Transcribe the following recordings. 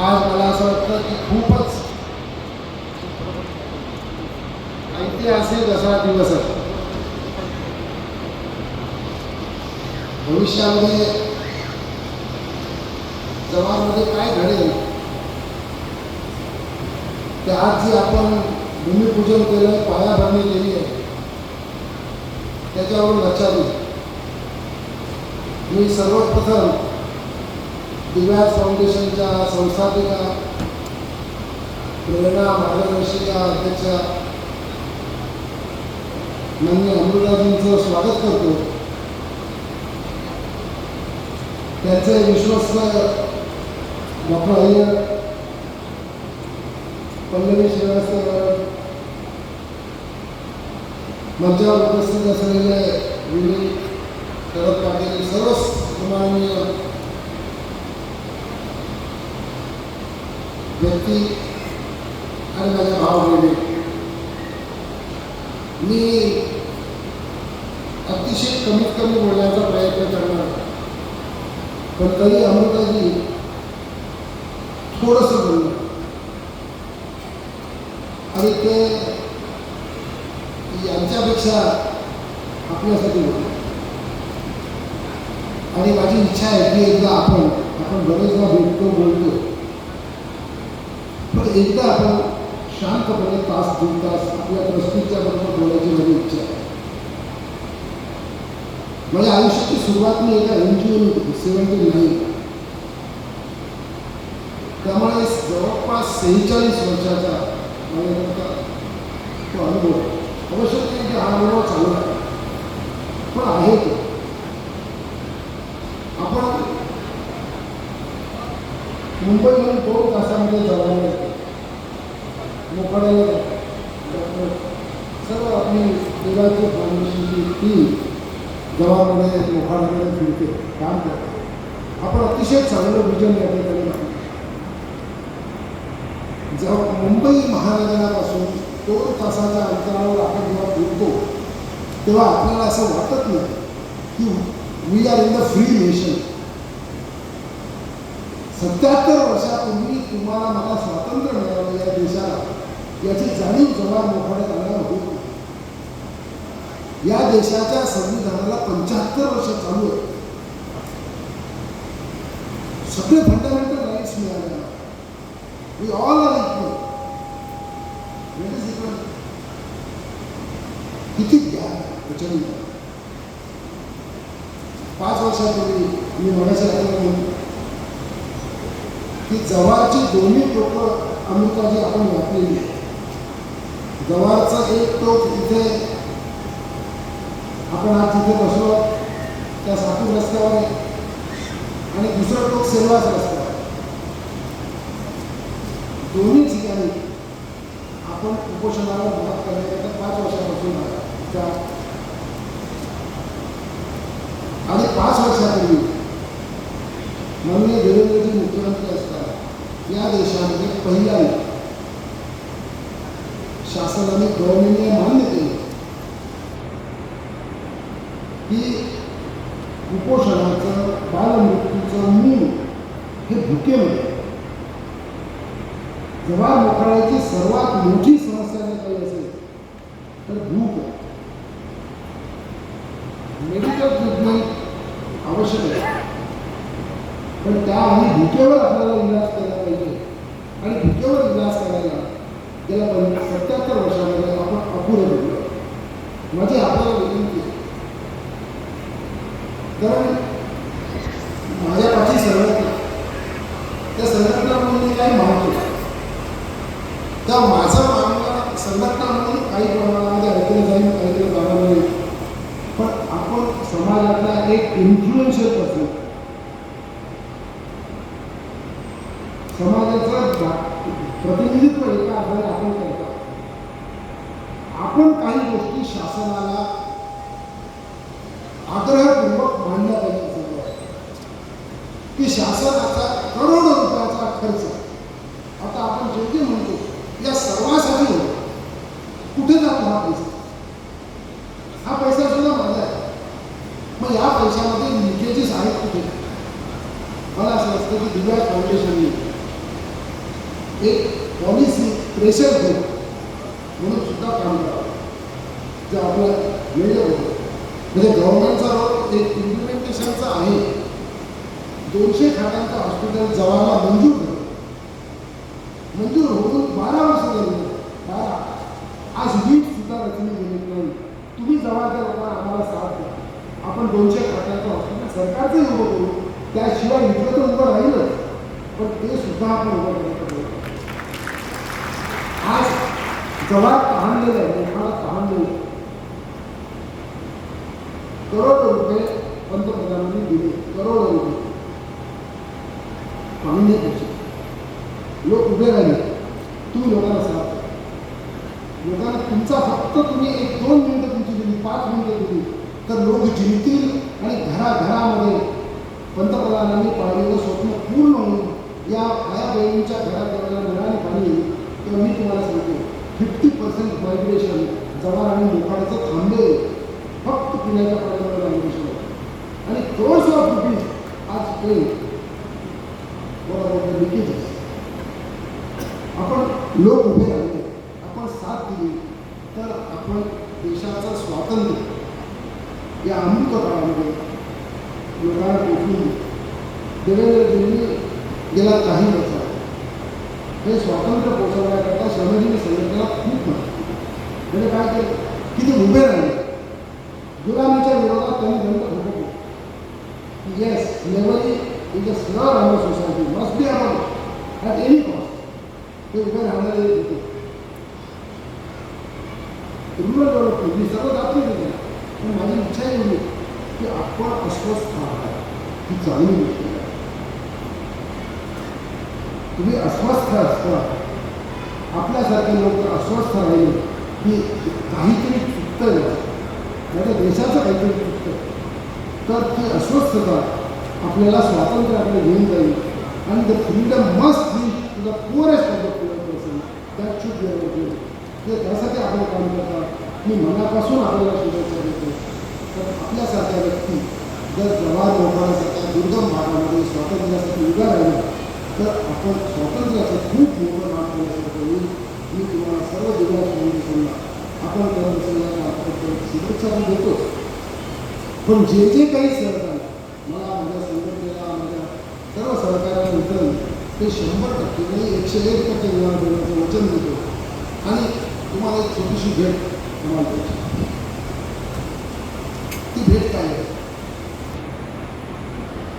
आज मला असं वाटतं की खूपच ऐतिहासिक असा दिवस आहे. भविष्यामध्ये जवानमध्ये काय घडेल ते आज जे आपण भूमिपूजन केलं पायाभरणी केली आहे त्याच्यावरून लक्षात येईल मी सर्वप्रथम दिव्या फाउंडेशनच्या संस्थापिका प्रेरणा मार्गदर्शिका अध्यक्षा मान्य अमृताजींचं स्वागत करतो. त्यांचे विश्वस्त डॉक्टर अय्यर पल्लवी श्रीवास्तव मंचावर उपस्थित असलेले विनय शरद पाटील सर्व माननीय व्यक्ती आणि माझ्या भाव बहिणी मी अतिशय कमीत कमी बोलण्याचा प्रयत्न करणार पण तरी अमृताजी थोडंसं बोललं आणि ते यांच्यापेक्षा आपल्यासाठी होतं आणि माझी इच्छा आहे की एकदा आपण आपण बरेचदा भेटतो बोलतो पण एकदा आपण शांतपणे तास दीड तास आपल्या प्रस्तुतीच्या बरोबर बोलायची माझी इच्छा आहे. माझ्या आयुष्याची सुरुवात मी एका N G O seventy nine. त्यामुळे जवळपास सेहेचाळीस वर्षाचा माझ्याकरता तो अनुभव आहे. आवश्यक नाही की हा अनुभव चांगला आहे पण आहे तो आपण मुंबईहून दोन तासामध्ये जवळ मोकळ्याला जातो सर्व आपली देवाची की टीम जवामध्ये फिरते काम करते आपण अतिशय चांगलं विजन या ठिकाणी मांडलं. जेव्हा मुंबई महानगरापासून दोन तासाच्या अंतरावर आपण जेव्हा फिरतो तेव्हा आपल्याला असं वाटत नाही की we are in the free nation सत्याहत्तर वर्षापूर्वी तुम्हाला मला स्वातंत्र्य मिळालं या देशाला याची जाणीव जवान मोठ्या आल्यावर होती. या देशाच्या संविधानाला पंच्याहत्तर वर्ष चालू आहे. सगळे फंडामेंटल राईट्स मिळाले वी ऑल आर इक्वल किती ज्ञान प्रचंड. पाच वर्षापूर्वी मी मगाशी आपल्याला की जवळची दोन्ही टोकं अमृताजी आपण वापरलेली आहे एक टोक इथे आपण आज जिथे बसलो त्या सातू रस्त्यावर आहे आणि दुसरा टोक सेलवास रस्त्यावर दोन्ही ठिकाणी आपण उपोषणाला मदत करण्याकरता पाच वर्षापासून त्या आणि पाच वर्षापूर्वी माननीय देवेंद्रजी मुख्यमंत्री असताना या देशामध्ये पहिल्यांदा शासनाने गव्हर्नमेंटने मान्य केलं हे भुकेमध्ये जेव्हा मोकळायची सर्वात मोठी समस्या जर काही असेल तर भूक मेडिकल ट्रीटमेंट आवश्यक आहे. पण त्या भूकेवर आपल्याला इलाज केला पाहिजे आणि भुकेवर इलाज करायला गेल्या पण सत्याहत्तर वर्षामध्ये आपण अपुरे भेटलो माझी आपल्याला विनंती आहे कारण माझ्या पाठी संघटना त्या संघटना म्हणून मी काही मागतो त्या माझं मागणं संघटना म्हणून काही प्रमाणामध्ये ऐकलं जाईल ऐकलं जाणार नाही पण आपण समाजातला एक इन्फ्लुएन्शियल पर्सन समाजाचं जा- प्रतिनिधित्व एका अर्थाने आपण करतो आपण काही गोष्टी शासनाला आग्रहपूर्वक मांडल्या पाहिजे असं मला वाटतं. की शासनाचा करोडो रुपयाचा खर्च. आता आपण जे म्हणतो या सर्वासाठी कुठे जातो हा पैसा? हा पैसा सुद्धा माझा आहे. मग या पैशामध्ये लिकेजेस आहेत कुठे? मला असं वाटतं की दिव्या फाउंडेशनने एक पॉलिसी प्रेशर देऊ म्हणून सुद्धा काम करावं. जे आपलं वेळ होतं म्हणजे गव्हर्नमेंटचा रोल एक इम्प्लिमेंटेशनचा आहे. दोनशे खाटांचं हॉस्पिटल जवाहरला मंजूर झालं. मंजूर होऊन बारा वर्ष झाली. बारा. आज वीज सुद्धा रचली गेली नाही. तुम्ही जवळच्या लोकांना आम्हाला साथ द्या. आपण दोनशे खाटांचं हॉस्पिटल सरकारचं उभं करू. त्याशिवाय इथलं तर उभं राहिलंच. पण ते सुद्धा आपण उभं करण्याचा आज जवळ तहानलेलं आहे लोकांना तहानलेलं आहे. करोडो रुपये पंतप्रधानांनी दिले. करोडो रुपये. आम्ही नाही लोक उभे राहिले तू लोकांना साथ लोकांना तुमचा फक्त तुम्ही एक दोन मिनिटं तुमची दिली पाच मिनिटं दिली तर लोक जिंकतील आणि घराघरामध्ये पंतप्रधानांनी पाहिलेलं स्वप्न पूर्ण होईल या आया बहिणींच्या घराघराला जेव्हा पाहिजे पाणी तेव्हा मी तुम्हाला सांगतो फिफ्टी पर्सेंट मायग्रेशन जवार आणि लोकांचं थांबले फक्त पिण्याच्या पाण्यावर मायग्रेशन आणि क्रोर्स रुपीज आज ते बरोबर लिकेजेस आपण लोक उभे राहिले. आपण साथ दिली. तर आपण देशाचं स्वातंत्र्य या अमृत काळामध्ये लोकांना पोचून देवेंद्रजींनी गेला काही वर्षात. हे स्वातंत्र्य पोचवण्याकरता श्रमजीवी संघटनेला खूप मदत म्हणजे काय केलं? की ते उभे राहिले. गुलामीच्या विरोधात त्यांनी दंड ठोकवली yes Neyveli is a slur on society must be about at any cost ते उभे राहणारे होते रुरल डेव्हलपमेंट मी सर्व दाखवले होते पण माझी इच्छा एवढी की आपण अस्वस्थ आहात ही चांगली गोष्ट तुम्ही अस्वस्थ असता आपल्यासारखे लोक अस्वस्थ राहिले की काहीतरी चुकतंय माझ्या देशाचं काहीतरी चुकतं तर ती अस्वस्थता आपल्याला स्वातंत्र्य आपल्याला घेऊन जाईल आणि the freedom must be to the poorest of the poor person that should be ते त्यासाठी आपण काम करतात. मी मनापासून आपल्याला शुभेच्छा देतो. तर आपल्यासारख्या व्यक्ती जर जवाहर लोकांसारख्या दुर्गम भागामध्ये स्वातंत्र्यासाठी उभ्या राहिल्या तर आपण स्वातंत्र्याचं खूप मोठं नाम करण्यासाठी होईल मी तुम्हाला सर्व जिल्हा फाउंडेशनला आपण करत असलेल्या शुभेच्छा मी देतोच पण जे जे काही सहकार्य मला माझ्या संघटनेला माझ्या सर्व ते शंभर टक्के म्हणजे एकशे एक टक्के तुम्हाला देण्याचं वचन देतो. आणि तुम्हाला एक छोटीशी भेट तुम्हाला द्यायची. ती भेट काय आहे?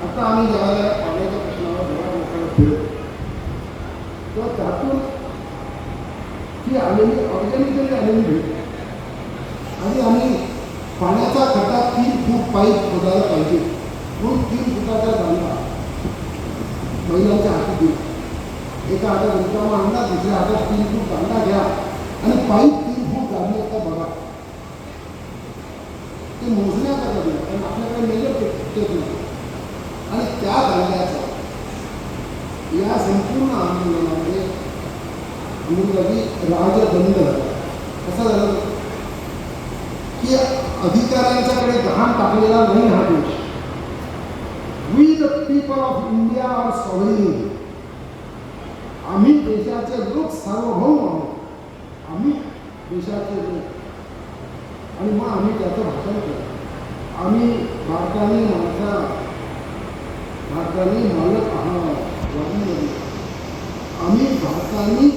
आता आम्ही ज्यावेळेला पाण्याच्या प्रश्नावर जेव्हा लोकांना फिरतो तर त्यातून ती आलेली ऑर्गॅनिकली आलेली भेट. आणि आम्ही पाण्याचा खटा तीन फूट पाईप खोदायला पाहिजे. म्हणून तीन फुटाचा दांडा महिलांच्या हाती दिला एका हातात रिकामा आणला दुसऱ्या हातात तीन फूट कांदा घ्या आणि पाईप तीन फूट दाबले का बघा ते मोजण्याकरता दिलं कारण आपल्याकडे मेजर टेप नाही आणि त्या दांड्याचा या संपूर्ण आंदोलनामध्ये आंदोलनाची राजदंड झाला कसा झाला की अधिकाऱ्यांच्याकडे गहाण टाकलेला नाही हा people of India are sovereign आम्ही देशाचे लोक सार्वभौम आहोत आम्ही देशाचे लोक आणि मग आम्ही त्याचं भाषण केलं आम्ही भारताने माझा भारताने मालक आहात आम्ही भारताने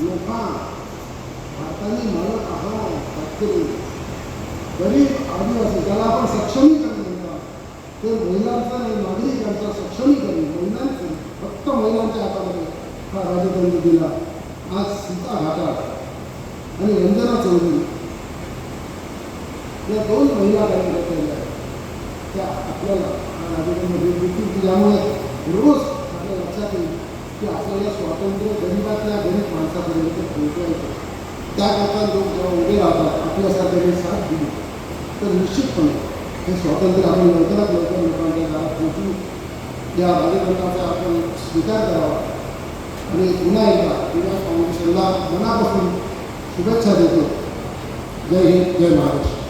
लोका भारताने मालक आहात शेतकरी गरीब आदिवासी त्याला आपण सक्षमीकरण म्हणतात ते महिलांचं आणि नागरिकांचं सक्षमीकरण महिलांचं फक्त महिलांच्या हातामध्ये हा राजदंड दिला आज सीता घाटात आणि रंजना चौधरी या दोन महिला काही त्या आपल्याला हा राजदंड देतील की ज्यामुळे रोज आपल्या लक्षात येईल की आपल्याला स्वातंत्र्य गरीबातल्या गरीब माणसापर्यंत पोहोचवायचं त्याकरता लोक जेव्हा उभे राहतात आपल्यासारख्याने साथ दिली तर निश्चितपणे हे स्वातंत्र्य आपण लवकरात लवकर लोकांच्या घरात पोचू या राजदंडाचा आपण स्वीकार करावा. आणि पुन्हा एकदा युवा फाउंडेशनला मनापासून शुभेच्छा देतो. जय हिंद जय महाराष्ट्र.